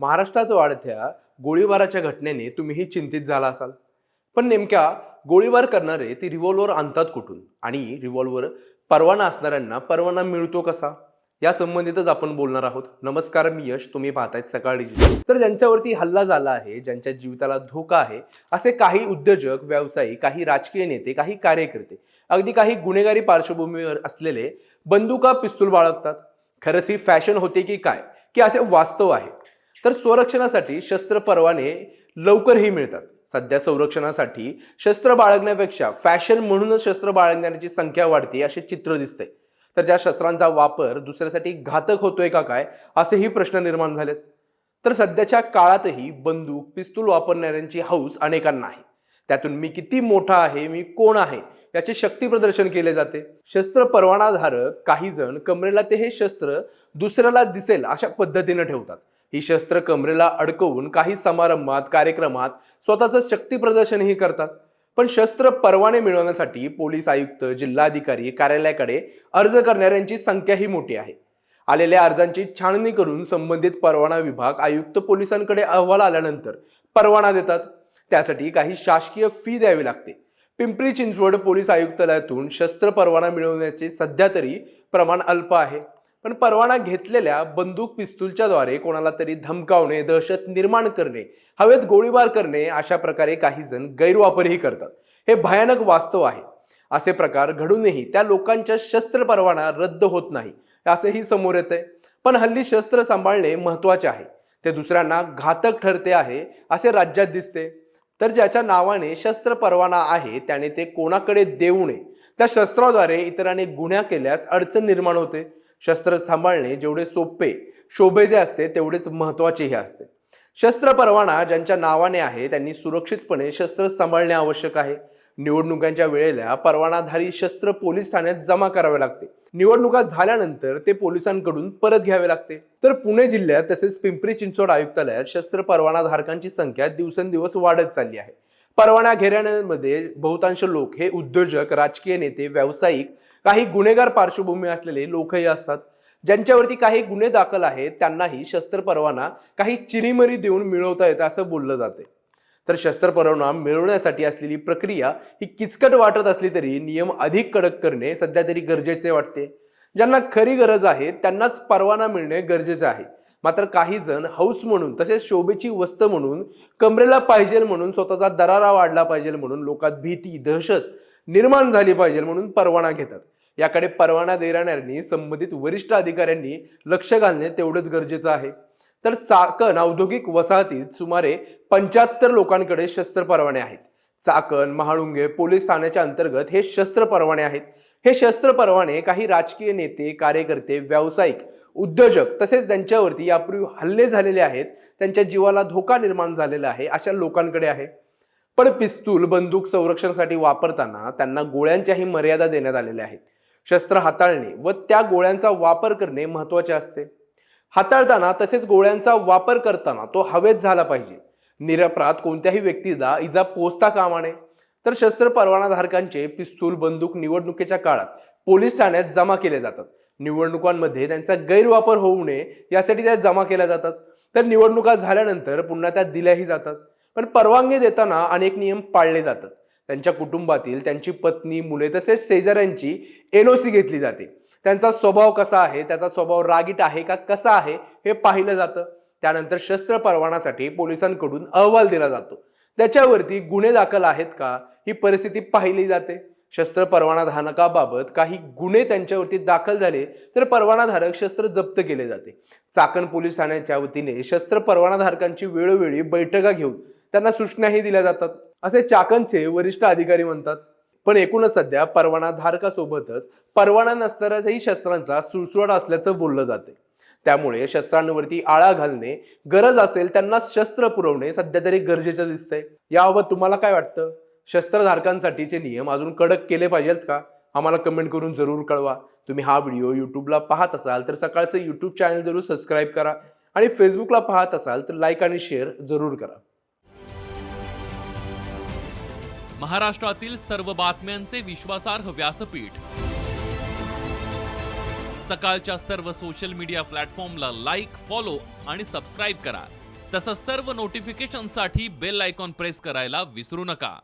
महाराष्ट्रात वाढत्या गोळीबाराच्या घटनेने तुम्हीही चिंतित झाला असाल. पण नेमक्या गोळीबार करणारे ती रिव्हॉल्वर आणतात कुठून? आणि रिव्हॉल्वर परवाना असणाऱ्यांना परवाना मिळतो कसा? या संबंधितच आपण बोलणार आहोत. नमस्कार मी यश. तुम्ही पाहताय सकाळी तर ज्यांच्यावरती हल्ला झाला आहे ज्यांच्या जीविताला धोका आहे असे काही उद्योजक व्यावसायिक काही राजकीय नेते काही कार्यकर्ते अगदी काही गुन्हेगारी पार्श्वभूमीवर असलेले बंदुका पिस्तूल बाळगतात. खरंच ही फॅशन होते की काय? की असे वास्तव आहे. तर संरक्षणासाठी शस्त्र परवाने लवकरही मिळतात. सध्या संरक्षणासाठी शस्त्र बाळगण्यापेक्षा फॅशन म्हणूनच शस्त्र बाळगणाऱ्यांची संख्या वाढते असे चित्र दिसते तर ज्या शस्त्रांचा वापर दुसऱ्यासाठी घातक होतोय का काय असेही प्रश्न निर्माण झालेत. तर सध्याच्या काळातही बंदूक पिस्तूल वापरणाऱ्यांची हौस अनेकांना आहे. त्यातून मी किती मोठा आहे मी कोण आहे याचे शक्ती प्रदर्शन केले जाते. शस्त्र परवानाधारक काही जण कमरेला ते हे शस्त्र दुसऱ्याला दिसेल अशा पद्धतीने ठेवतात. ही शस्त्र कमरेला अडकवून काही समारंभात कार्यक्रमात स्वतःचं शक्ती प्रदर्शनही करतात. पण शस्त्र परवाने मिळवण्यासाठी पोलीस आयुक्त जिल्हाधिकारी कार्यालयाकडे अर्ज करणाऱ्यांची संख्याही मोठी आहे. आलेल्या अर्जांची छाननी करून संबंधित परवाना विभाग आयुक्त पोलिसांकडे अहवाल आल्यानंतर परवाना देतात. त्यासाठी काही शासकीय फी द्यावी लागते. पिंपरी चिंचवड पोलीस आयुक्तालयातून शस्त्र परवाना मिळवण्याचे सध्या तरी प्रमाण अल्प आहे. पण परवाना घेतलेल्या बंदूक पिस्तूलच्या द्वारे कोणाला तरी धमकावणे दहशत निर्माण करणे हवेत गोळीबार करणे अशा प्रकारे काही जण गैरवापरही करतात. हे भयानक वास्तव आहे. असे प्रकार घडूनही त्या लोकांच्या शस्त्र परवाना रद्द होत नाही असेही समोर येते पण हल्ली शस्त्र सांभाळणे महत्त्वाचे आहे. ते दुसऱ्यांना घातक ठरते आहे असे राज्यात दिसते. तर ज्याच्या नावाने शस्त्र परवाना आहे त्याने ते कोणाकडे देऊ नये. त्या शस्त्राद्वारे इतरांनी गुन्हा केल्यास अडचण निर्माण होते. शस्त्र सांभाळणे जेवढे सोपे शोभेचे असते तेवढेच महत्वाचेही असते. शस्त्र परवाना ज्यांच्या नावाने आहे त्यांनी सुरक्षितपणे शस्त्र सांभाळणे आवश्यक आहे. निवडणुकांच्या वेळेला परवानाधारी शस्त्र पोलीस ठाण्यात जमा करावे लागते. निवडणुका झाल्यानंतर ते पोलिसांकडून परत घ्यावे लागते. तर पुणे जिल्ह्यात तसेच पिंपरी चिंचवड आयुक्तालयात शस्त्र परवानाधारकांची संख्या दिवसेंदिवस वाढत चालली आहे. परवाना घेण्यामध्ये बहुतांश लोक हे उद्योजक राजकीय नेते व्यावसायिक काही गुन्हेगार पार्श्वभूमी असलेले लोकही असतात. ज्यांच्यावरती काही गुन्हे दाखल आहेत त्यांनाही शस्त्र परवाना काही चिरीमरी देऊन मिळवता येतं असं बोललं जाते. तर शस्त्र परवाना मिळवण्यासाठी असलेली प्रक्रिया ही किचकट वाटत असली तरी नियम अधिक कडक करणे सध्या तरी गरजेचे वाटते. ज्यांना खरी गरज आहे त्यांनाच परवाना मिळणे गरजेचे आहे. मात्र काही जण हौस म्हणून तसेच शोभेची वस्त म्हणून कमरेला पाहिजे म्हणून स्वतःचा दरारा वाढला पाहिजे म्हणून लोकात भीती दहशत निर्माण झाली पाहिजे म्हणून परवाना घेतात. याकडे परवाना देणाऱ्यांनी संबंधित वरिष्ठ अधिकाऱ्यांनी लक्ष घालणे तेवढंच गरजेचं आहे. तर चाकण औद्योगिक वसाहतीत सुमारे पंच्याहत्तर लोकांकडे शस्त्र परवाने आहेत. चाकण महाळुंगे पोलीस ठाण्याच्या अंतर्गत हे शस्त्र परवाने आहेत. हे शस्त्र परवाने काही राजकीय नेते कार्यकर्ते व्यावसायिक उद्योजक तसेच त्यांच्यावरती यापूर्वी हल्ले झालेले आहेत. त्यांच्या जीवाला धोका निर्माण झालेला आहे अशा लोकांकडे आहे. पण पिस्तूल बंदूक संरक्षणासाठी वापरताना त्यांना गोळ्यांच्याही मर्यादा देण्यात आलेल्या आहेत. शस्त्र हाताळणे व त्या गोळ्यांचा वापर करणे महत्त्वाचे असते. हाताळताना तसेच गोळ्यांचा वापर करताना तो हवेत झाला पाहिजे. निरपराध कोणत्याही व्यक्तीला इजा पोचता कामा नये. तर शस्त्र परवानाधारकांचे पिस्तूल बंदूक निवडणुकीच्या काळात पोलीस ठाण्यात जमा केले जातात. निवडणुकांमध्ये त्यांचा गैरवापर होऊ नये यासाठी त्या जमा केल्या जातात. तर निवडणुका झाल्यानंतर पुन्हा त्या दिल्याही जातात. पण परवानगी देताना अनेक नियम पाळले जातात. त्यांच्या कुटुंबातील त्यांची पत्नी मुले तसेच शेजाऱ्यांची एनओसी घेतली जाते. त्यांचा स्वभाव कसा आहे? त्याचा स्वभाव रागीट आहे का? कसा आहे? हे पाहिलं जातं. त्यानंतर शस्त्र परवानासाठी पोलिसांकडून अहवाल दिला जातो. त्याच्यावरती गुन्हे दाखल आहेत का? ही परिस्थिती पाहिली जाते. शस्त्र परवानाधारकाबाबत काही गुन्हे त्यांच्यावरती दाखल झाले तर परवानाधारक शस्त्र जप्त केले जाते. चाकण पोलीस ठाण्याच्या वतीने शस्त्र परवानाधारकांची वेळोवेळी बैठका घेऊन त्यांना सूचनाही दिल्या जातात. असे चाकणचे वरिष्ठ अधिकारी म्हणतात पण एकूणच सध्या परवाना धारकासोबतच परवाना नसणाऱ्याही शस्त्रांचा सुळसुळाट असल्याचं बोललं जाते. त्यामुळे शस्त्रांवरती आळा घालणे गरज असेल त्यांना शस्त्र पुरवणे सध्या तरी गरजेचं दिसतंय. याबाबत तुम्हाला काय वाटतं? शस्त्रधारकांसाठीचे नियम अजून कडक केले पाहिजेत का? आम्हाला कमेंट करून जरूर कळवा. तुम्ही हा व्हिडिओ यूट्यूबला पाहत असाल तर सकाळचं यूट्यूब चॅनल जरूर सबस्क्राईब करा आणि फेसबुकला पाहत असाल तर लाईक आणि शेअर जरूर करा. महाराष्ट्रातील सर्व बातम्यांचे विश्वासार्ह व्यासपीठ. सकाळच्या सर्व सोशल मीडिया प्लॅटफॉर्मला लाईक फॉलो आणि सबस्क्राईब करा. तसंच सर्व नोटिफिकेशनसाठी बेल आयकॉन प्रेस करायला विसरू नका.